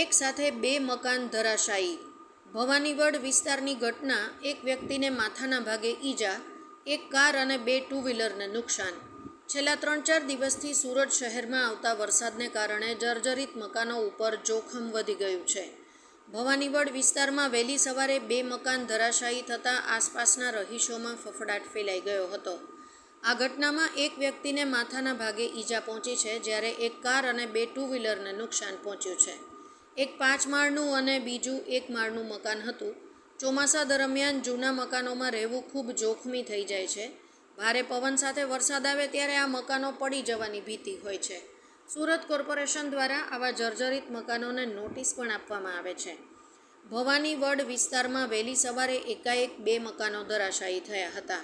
એક સાથે બે મકાન ધરાશાયી. ભવાનીવડ વિસ્તારની ઘટના, એક વ્યક્તિને માથાના ભાગે ઈજા, એક કાર અને બે ટુ વ્હીલરને નુકસાન. છેલ્લા ત્રણ ચાર દિવસથી સુરત શહેરમાં આવતા વરસાદને કારણે જર્જરિત મકાનો ઉપર જોખમ વધી ગયું છે. ભવાનીવડ વિસ્તારમાં વહેલી સવારે બે મકાન ધરાશાયી થતાં આસપાસના રહીશોમાં ફફડાટ ફેલાઈ ગયો હતો. આ ઘટનામાં એક વ્યક્તિને માથાના ભાગે ઈજા પહોંચી છે, જ્યારે એક કાર અને બે ટુ વ્હીલરને નુકસાન પહોંચ્યું છે. એક પાંચ માળનું અને બીજું એક માળનું મકાન હતું. ચોમાસા દરમિયાન જૂના મકાનોમાં રહેવું ખૂબ જોખમી થઈ જાય છે. ભારે પવન સાથે વરસાદ આવે ત્યારે આ મકાનો પડી જવાની ભીતિ હોય છે. સુરત કોર્પોરેશન દ્વારા આવા જર્જરિત મકાનોને નોટિસ પણ આપવામાં આવે છે. ભવાની વડ વિસ્તારમાં વહેલી સવારે એકાએક બે મકાનો ધરાશાયી થયા હતા.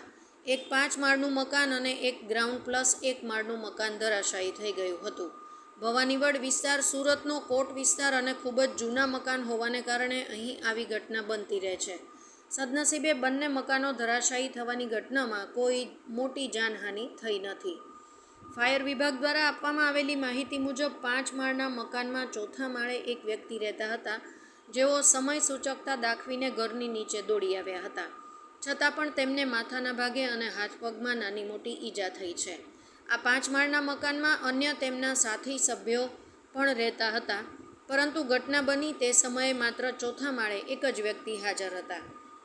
એક પાંચ માળનું મકાન અને એક ગ્રાઉન્ડ પ્લસ એક માળનું મકાન ધરાશાયી થઈ ગયું હતું. ભવાનીવડ વિસ્તાર, સુરતનો કોટ વિસ્તાર અને ખૂબ જ જૂના મકાન હોવાને કારણે અહીં આવી ઘટના બનતી રહે છે. સદનસીબે બંને મકાનો ધરાશાયી થવાની ઘટનામાં કોઈ મોટી જાનહાનિ થઈ નથી. ફાયર વિભાગ દ્વારા આપવામાં આવેલી માહિતી મુજબ પાંચ માળના મકાનમાં ચોથા માળે એક વ્યક્તિ રહેતા હતા. જેઓ સમય સૂચકતા દાખવીને ઘરની નીચે દોડી આવ્યા હતા. છતાં પણ તેમને માથાના ભાગે અને હાથ પગમાં નાની મોટી ઈજા થઈ છે. આ પાંચ માળના મકાનમાં અન્ય તેમના સાથી સભ્યો પણ રહેતા હતા. પરંતુ ઘટના બની તે સમયે માત્ર ચોથા માળે એક જ વ્યક્તિ હાજર હતા.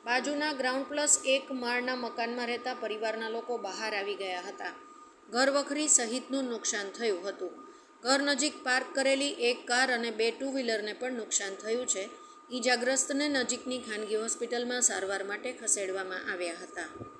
બાજુના ગ્રાઉન્ડ પ્લસ એક માળના મકાનમાં રહેતા પરિવારના લોકો બહાર આવી ગયા હતા. ઘર વખરી સહિતનું નુકસાન થયું હતું. ઘર નજીક પાર્ક કરેલી એક કાર અને બે ટુ વ્હીલરને પણ નુકસાન થયું છે. ઈજાગ્રસ્તને નજીકની ખાનગી હોસ્પિટલમાં સારવાર માટે ખસેડવામાં આવ્યા હતા.